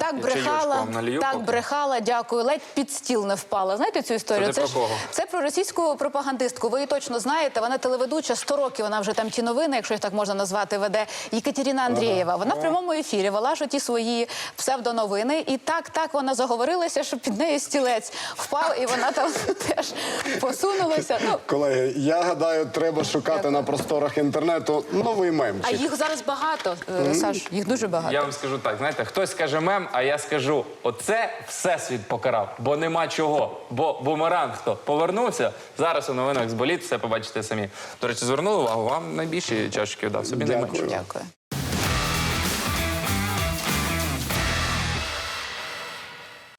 Так Я брехала, налью так поки. брехала, дякую. Ледь під стіл не впала. Знаєте цю історію? Це ж про кого? це про російську пропагандистку. Ви її точно знаєте. Вона телеведуча 100 років. Вона вже там ті новини, якщо їх так можна назвати, веде Єкатеріна Андрієва. Вона в прямому ефірі вела ж ті свої псевдоновини. І так, так вона заговорилася, що під нею стілець впав, і вона там теж посунулася. Ну Колеги, я гадаю, треба шукати на просторах інтернету новий а їх зараз багато, е, Саш. Їх дуже багато. Я вам скажу так: знаєте, хтось скаже мем, а я скажу: оце всесвіт покарав, бо нема чого. Бо бумеранг хто повернувся. Зараз у новинах з боліт все побачите самі. До речі, звернули увагу, вам найбільші чашки дав, собі Дякую. найменше. Дякую.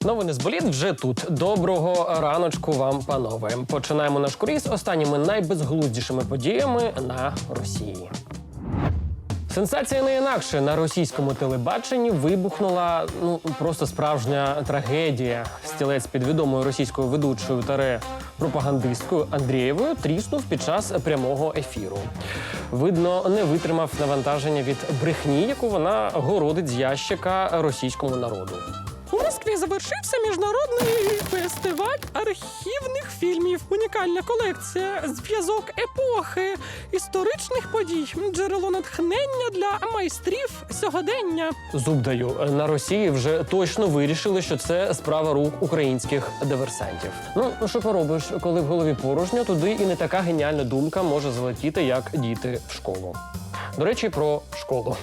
Новини з боліт вже тут. Доброго раночку вам, панове. Починаємо наш куріз останніми найбезглуздішими подіями на Росії. Сенсація не інакше на російському телебаченні вибухнула ну просто справжня трагедія. Стілець під відомою російською ведучою таре пропагандисткою Андрієвою тріснув під час прямого ефіру. Видно, не витримав навантаження від брехні, яку вона городить з ящика російському народу. У завершився міжнародний фестиваль архівних фільмів. Унікальна колекція, зв'язок епохи, історичних подій, джерело натхнення для майстрів сьогодення. Зуб даю на Росії вже точно вирішили, що це справа рук українських диверсантів. Ну що поробиш, коли в голові порожньо, туди і не така геніальна думка може залетіти, як діти в школу. До речі, про школу.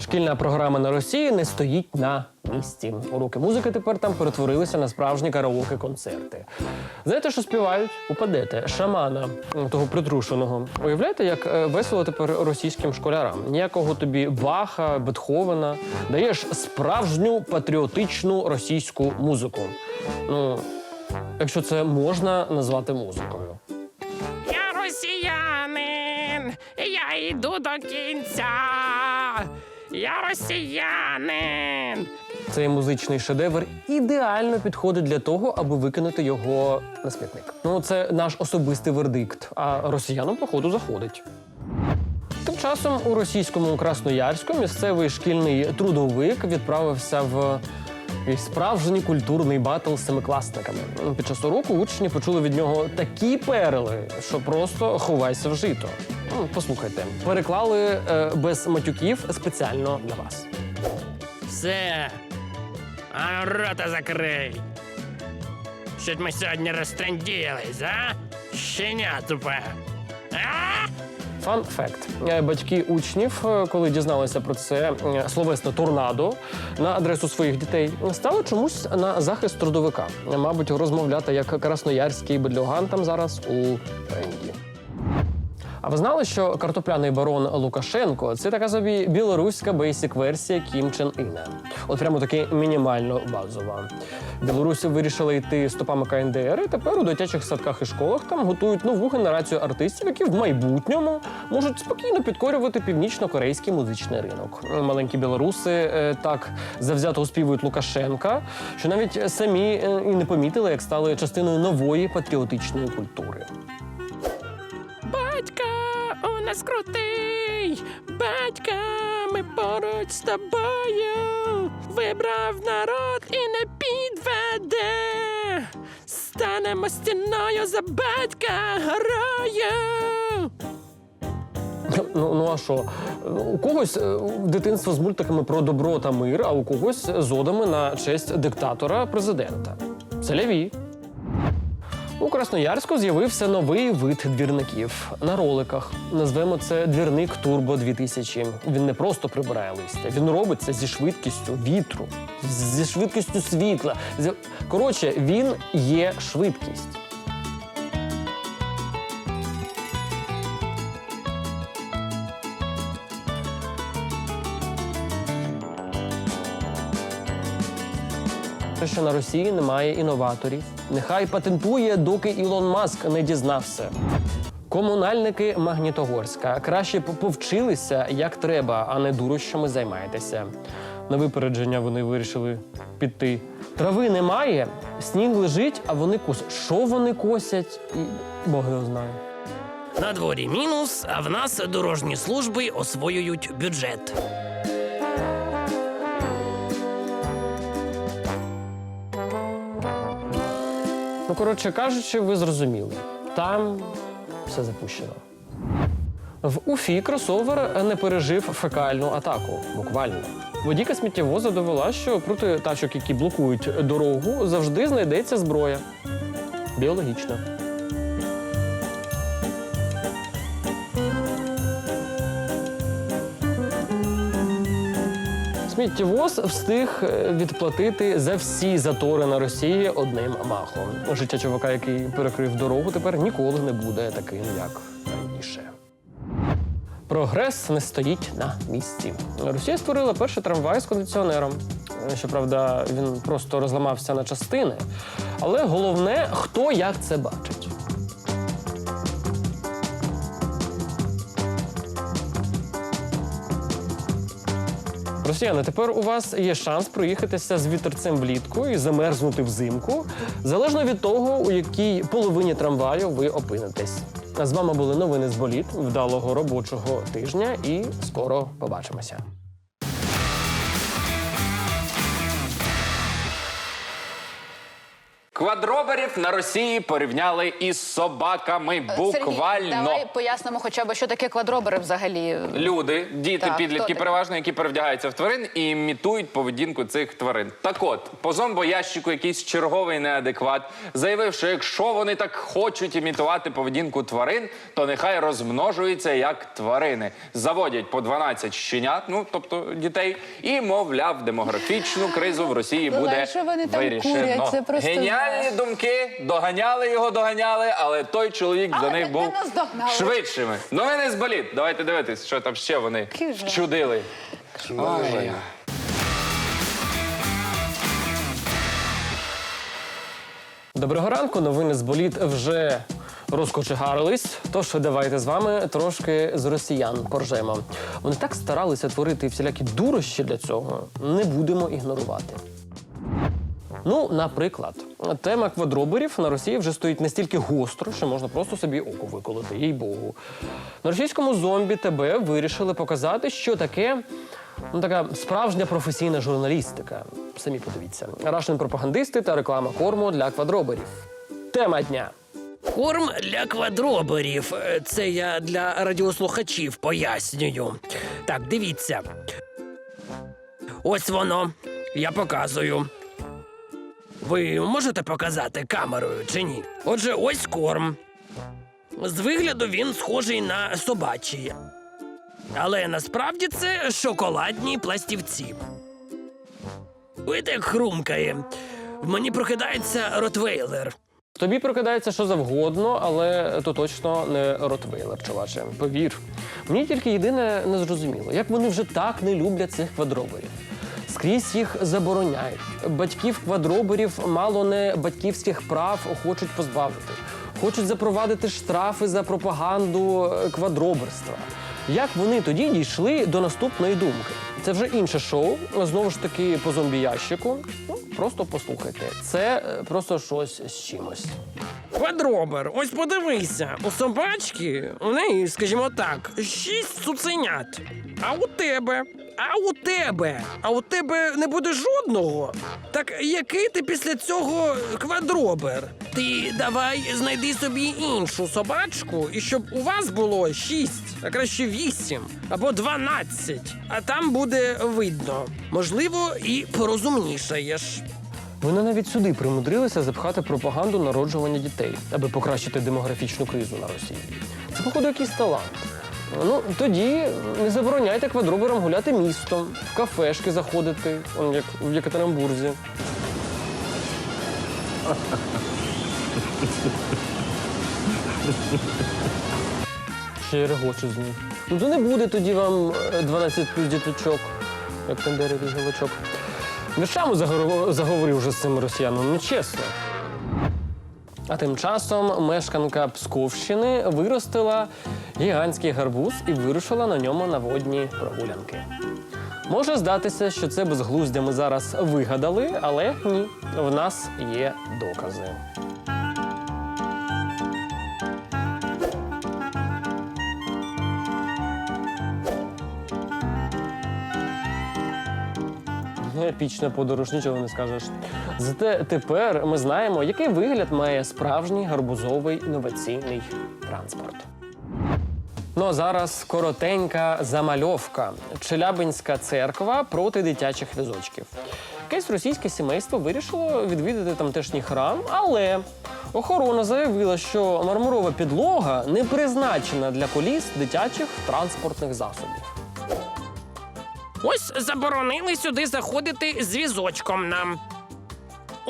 Шкільна програма на Росії не стоїть на місці. Уроки музики тепер там перетворилися на справжні караоке-концерти. Знаєте, що співають? Упадете шамана того притрушеного. Уявляєте, як е, весело тепер російським школярам? Ніякого тобі Баха, Бетховена. Даєш справжню патріотичну російську музику. Ну, якщо це можна назвати музикою. Я росіянин, я йду до кінця. Я росіянин. Цей музичний шедевр ідеально підходить для того, аби викинути його на смітник. Ну, це наш особистий вердикт, а росіянам, походу, заходить. Тим часом у російському Красноярську місцевий шкільний трудовик відправився в якийсь справжній культурний батл з семикласниками. Під час уроку учні почули від нього такі перли, що просто ховайся в жито. Ну, Послухайте, переклали е, без матюків спеціально для вас. Все. А ну рота закрий. Що ми сьогодні розтренділись, а? Щеня тупе. А? Фан факт. Е, Батьки учнів, е, коли дізналися про це е, словесне торнадо на адресу своїх дітей, стали чомусь на захист трудовика. Мабуть, розмовляти як красноярський бедлюган там зараз у тренді. А ви знали, що картопляний барон Лукашенко це така собі білоруська бейсік-версія Кім Чен Іна? От прямо таки мінімально базова. Білоруси вирішили йти стопами КНДР, і тепер у дитячих садках і школах там готують нову генерацію артистів, які в майбутньому можуть спокійно підкорювати північно-корейський музичний ринок. Маленькі білоруси е, так завзято оспівують Лукашенка, що навіть самі е, і не помітили, як стали частиною нової патріотичної культури. Нас крутий. Батька, ми поруч з тобою. Вибрав народ і не підведе. Станемо стіною за батька грою. Ну, ну а що? У когось е, дитинство з мультиками про добро та мир, а у когось з одами на честь диктатора президента. Селяві. У Красноярську з'явився новий вид двірників на роликах. Назвемо це двірник Турбо 2000. Він не просто прибирає листя, він робить це зі швидкістю вітру, зі швидкістю світла. Коротше, він є швидкість. Що на Росії немає інноваторів. Нехай патентує, доки Ілон Маск не дізнався. Комунальники Магнітогорська краще повчилися як треба, а не дурощами займаєтеся. На випередження вони вирішили піти. Трави немає, сніг лежить, а вони косять. Що вони косять? І Бог його знає. На дворі мінус, а в нас дорожні служби освоюють бюджет. Ну, коротше кажучи, ви зрозуміли. Там все запущено. В Уфі кросовер не пережив фекальну атаку. Буквально. Водійка сміттєвоза довела, що проти тачок, які блокують дорогу, завжди знайдеться зброя. Біологічна. Сміттєвоз встиг е, відплатити за всі затори на Росії одним махом. Життя чувака, який перекрив дорогу, тепер ніколи не буде таким, як раніше. Прогрес не стоїть на місці. Росія створила перший трамвай з кондиціонером. Щоправда, він просто розламався на частини. Але головне, хто як це бачить. Росіяни, тепер у вас є шанс проїхатися з вітерцем влітку і замерзнути взимку, залежно від того, у якій половині трамваю ви опинитесь. А з вами були новини з боліт вдалого робочого тижня, і скоро побачимося. Квадроберів на Росії порівняли із собаками. Буквально. Сергій, давай пояснимо хоча б, що таке квадробери взагалі. Люди, діти, Так, підлітки, переважно, які перевдягаються в тварин і імітують поведінку цих тварин. Так от, по зомбоящику якийсь черговий неадекват заявив, що якщо вони так хочуть імітувати поведінку тварин, то нехай розмножуються як тварини. Заводять по 12 щенят, ну тобто дітей, і мовляв, демографічну кризу в Росії буде що вони там вирішено. курять? Це просто Геніальні думки, доганяли його, доганяли, але той чоловік за них був швидшими. Новини з боліт. Давайте дивитись, що там ще вони чудили. Ой. Доброго ранку. Новини з боліт вже розкочегарились. Тож давайте з вами трошки з росіян поржемо. Вони так старалися творити всілякі дурощі для цього. Не будемо ігнорувати. Ну, наприклад, тема квадроберів на Росії вже стоїть настільки гостро, що можна просто собі око виколоти, їй богу. На російському зомбі ТБ вирішили показати, що таке ну, така справжня професійна журналістика. Самі подивіться. Рашен пропагандисти та реклама корму для квадроберів. Тема дня. Корм для квадроберів. Це я для радіослухачів пояснюю. Так, дивіться. Ось воно. Я показую. Ви можете показати камерою чи ні? Отже, ось корм. З вигляду він схожий на собачий. Але насправді це шоколадні пластівці. Ой, так хрумкає. В мені прокидається ротвейлер. Тобі прокидається що завгодно, але то точно не ротвейлер, чуваче. Повір. Мені тільки єдине не зрозуміло, як вони вже так не люблять цих квадроберів. Скрізь їх забороняють. Батьків квадроберів мало не батьківських прав хочуть позбавити. Хочуть запровадити штрафи за пропаганду е, квадроберства. Як вони тоді дійшли до наступної думки? Це вже інше шоу. Знову ж таки, по зомбі-ящику. Ну, просто послухайте. Це е, просто щось з чимось. Квадробер, ось подивися, у собачки у неї, скажімо так, шість цуценят. А у тебе? А у тебе? А у тебе не буде жодного? Так який ти після цього квадробер? Ти давай знайди собі іншу собачку, і щоб у вас було шість, а краще вісім або дванадцять. А там буде видно. Можливо, і порозумнішаєш. Вони навіть сюди примудрилися запхати пропаганду народжування дітей, аби покращити демографічну кризу на Росії. Це, походу, якийсь талант. Ну тоді не забороняйте квадроберам гуляти містом, в кафешки заходити, он як в Єкатеринбурзі. Ще й регочу з них. Ну то не буде тоді вам е, 12 плюс діточок, як там деревий голочок. Віршами загор- заговорив вже з цим росіянам, ну чесно. А тим часом мешканка Псковщини виростила гігантський гарбуз і вирушила на ньому на водні прогулянки. Може здатися, що це безглуздя ми зараз вигадали, але ні, в нас є докази. Епічна подорож, нічого не скажеш. Зате тепер ми знаємо, який вигляд має справжній гарбузовий інноваційний транспорт. Ну а зараз коротенька замальовка. Челябинська церква проти дитячих візочків. Якесь російське сімейство вирішило відвідати тамтешній храм, але охорона заявила, що мармурова підлога не призначена для коліс дитячих транспортних засобів. Ось заборонили сюди заходити з візочком нам.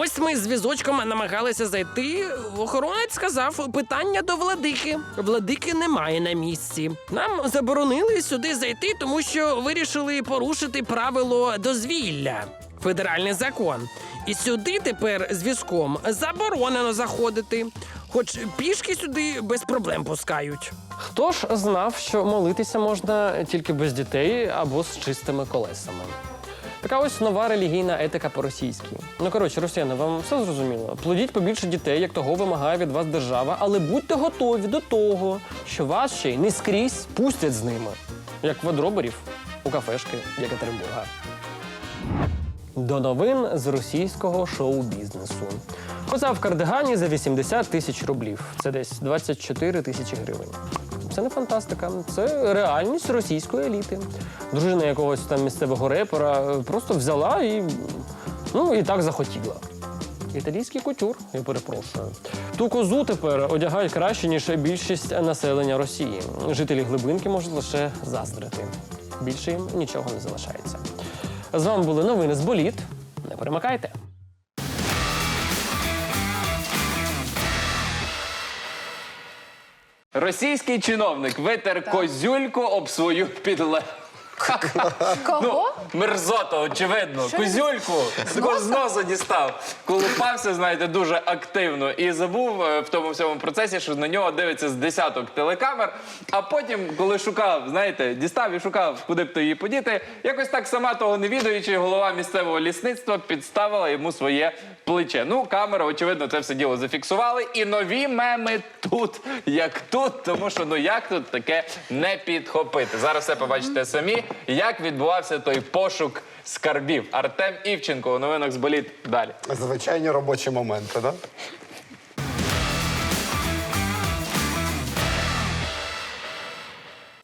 Ось ми з візочком намагалися зайти. Охоронець сказав питання до владики. Владики немає на місці. Нам заборонили сюди зайти, тому що вирішили порушити правило дозвілля. Федеральний закон. І сюди тепер з візком заборонено заходити. Хоч пішки сюди без проблем пускають. Хто ж знав, що молитися можна тільки без дітей або з чистими колесами? Така ось нова релігійна етика по-російськи. Ну коротше, росіяни, вам все зрозуміло. Плодіть побільше дітей, як того вимагає від вас держава, але будьте готові до того, що вас ще й не скрізь пустять з ними, як квадроберів у кафешки Єкатеринбурга. До новин з російського шоу-бізнесу. Поза в кардигані за 80 тисяч рублів. Це десь 24 тисячі гривень. Це не фантастика, це реальність російської еліти. Дружина якогось там місцевого репера е, просто взяла і ну і так захотіла. Італійський кутюр, я перепрошую. Ту козу тепер одягають краще, ніж більшість населення Росії. Жителі глибинки можуть лише заздрити. Більше їм нічого не залишається. З вами були новини з боліт. Не перемикайте. Російський чиновник витер козюльку об свою підле. Кого? Ну, мерзота, очевидно. Козюльку такого з носа дістав. Колупався, знаєте, дуже активно. І забув е, в тому всьому процесі, що на нього дивиться з десяток телекамер. А потім, коли шукав, знаєте, дістав і шукав, куди б то її подіти, якось так сама того не відаючи, голова місцевого лісництва підставила йому своє плече. Ну, камера, очевидно, це все діло зафіксували. І нові меми тут, як тут, тому що ну як тут таке не підхопити. Зараз все побачите самі, як відбувався той пошук скарбів. Артем Івченко у новинах з боліт далі. Звичайні робочі моменти, так?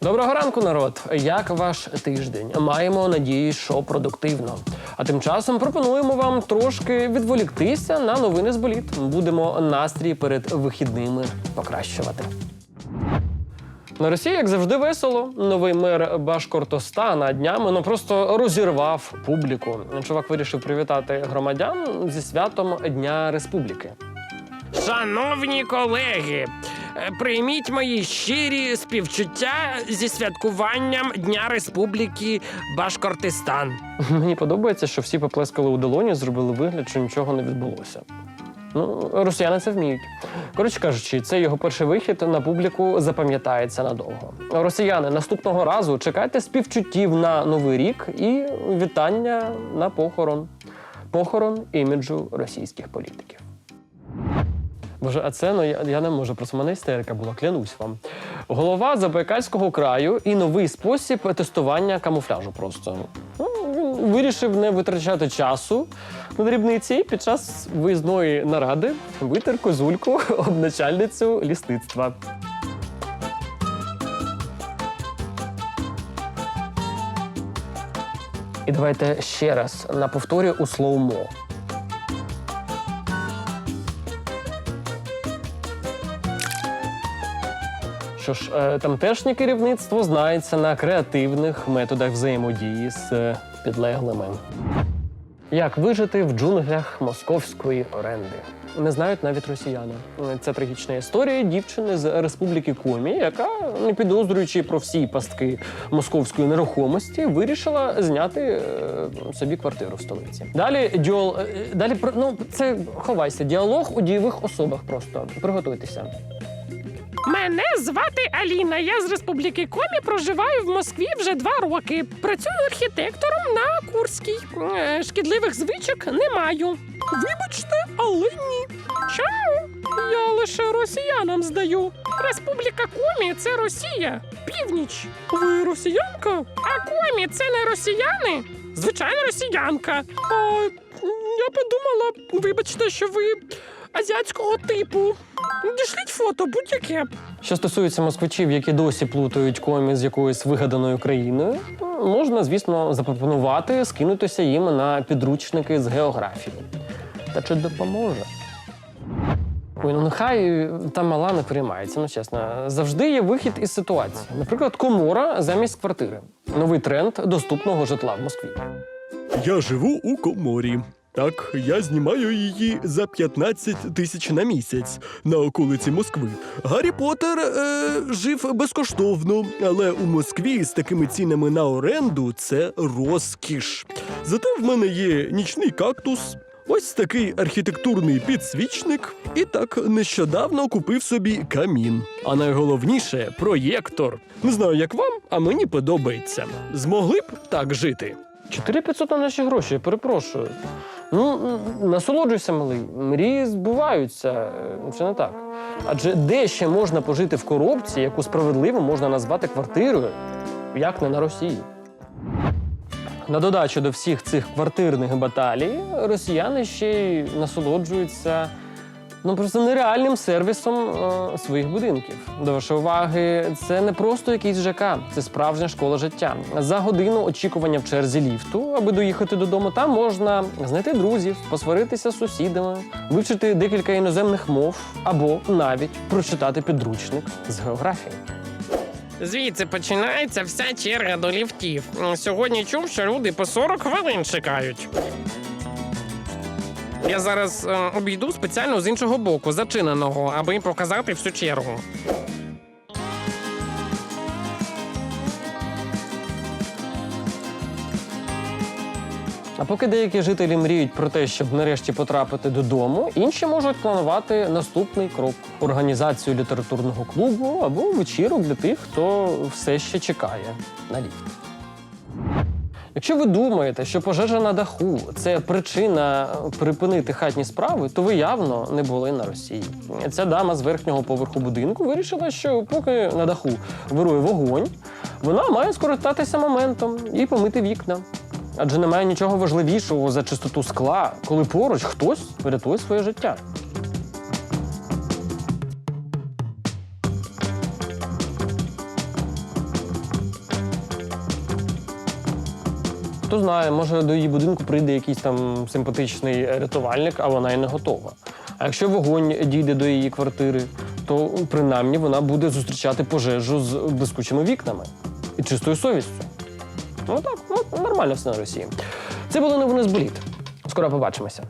Доброго ранку, народ! Як ваш тиждень? Маємо надію, що продуктивно. А тим часом пропонуємо вам трошки відволіктися на новини з боліт. Будемо настрій перед вихідними покращувати. На Росії, як завжди, весело. Новий мер Башкортостана днями ну просто розірвав публіку. Чувак вирішив привітати громадян зі святом Дня Республіки. Шановні колеги, е, прийміть мої щирі співчуття зі святкуванням Дня Республіки Башкортистан. Мені подобається, що всі поплескали у долоні, зробили вигляд, що нічого не відбулося. Ну, росіяни це вміють. Коротше кажучи, це його перший вихід на публіку запам'ятається надовго. Росіяни наступного разу чекайте співчуттів на новий рік і вітання на похорон. Похорон іміджу російських політиків. Боже, а це ну я, я не можу, просто мене істерика була, клянусь вам. Голова Забайкальського краю і новий спосіб тестування камуфляжу. Просто ну, вирішив не витрачати часу на дрібниці під час виїзної наради витер козульку об начальницю лісництва. І давайте ще раз на повторі у слоумо. Що ж, е, тамтешнє керівництво знається на креативних методах взаємодії з підлеглими. Як вижити в джунглях московської оренди? Не знають навіть росіяни. Це трагічна історія дівчини з республіки Комі, яка, не підозрюючи про всі пастки московської нерухомості, вирішила зняти е, собі квартиру в столиці. Далі діол... е, далі ну це ховайся. Діалог у дієвих особах. Просто приготуйтеся. Мене звати Аліна. Я з Республіки Комі проживаю в Москві вже два роки. Працюю архітектором на Курській. Е, Шкідливих звичок не маю. Вибачте, але ні. Чому? Я лише росіянам здаю. Республіка Комі це Росія. Північ. Ви росіянка? А Комі це не росіяни? Звичайно, росіянка. А, я подумала, вибачте, що ви азіатського типу. Дішліть фото, будь-яке. Що стосується москвичів, які досі плутають комі з якоюсь вигаданою країною, можна, звісно, запропонувати скинутися їм на підручники з географії. Та чи допоможе? Ой, ну нехай та мала не переймається, ну чесно. Завжди є вихід із ситуації. Наприклад, комора замість квартири. Новий тренд доступного житла в Москві. Я живу у коморі. Так, я знімаю її за 15 тисяч на місяць на околиці Москви. Гаррі Поттер е, жив безкоштовно, але у Москві з такими цінами на оренду це розкіш. Зате в мене є нічний кактус. Ось такий архітектурний підсвічник, і так нещодавно купив собі камін. А найголовніше проєктор. Не знаю, як вам, а мені подобається. Змогли б так жити. 4500 на наші гроші, перепрошую. Ну, насолоджуйся, малий. Мрії збуваються, е, чи не так? Адже де ще можна пожити в коробці, яку справедливо можна назвати квартирою, як не на Росії? На додачу до всіх цих квартирних баталій, росіяни ще й насолоджуються ну просто нереальним сервісом е, своїх будинків. До вашої уваги, це не просто якийсь ЖК, це справжня школа життя. За годину очікування в черзі ліфту, аби доїхати додому, там можна знайти друзів, посваритися з сусідами, вивчити декілька іноземних мов або навіть прочитати підручник з географії. Звідси починається вся черга до ліфтів. Сьогодні чув, що люди по 40 хвилин чекають. Я зараз е, обійду спеціально з іншого боку, зачиненого, аби показати всю чергу. А поки деякі жителі мріють про те, щоб нарешті потрапити додому, інші можуть планувати наступний крок організацію літературного клубу або вечірок для тих, хто все ще чекає на ліфт. Якщо ви думаєте, що пожежа на даху це причина припинити хатні справи, то ви явно не були на Росії. Ця дама з верхнього поверху будинку вирішила, що поки на даху вирує вогонь, вона має скористатися моментом і помити вікна. Адже немає нічого важливішого за чистоту скла, коли поруч хтось рятує своє життя. Хто знає, може до її будинку прийде якийсь там симпатичний рятувальник, а вона й не готова. А якщо вогонь дійде до її квартири, то принаймні вона буде зустрічати пожежу з блискучими вікнами і чистою совістю. Ну так, ну, нормально все на Росії. Це були новини з боліт. Скоро побачимося.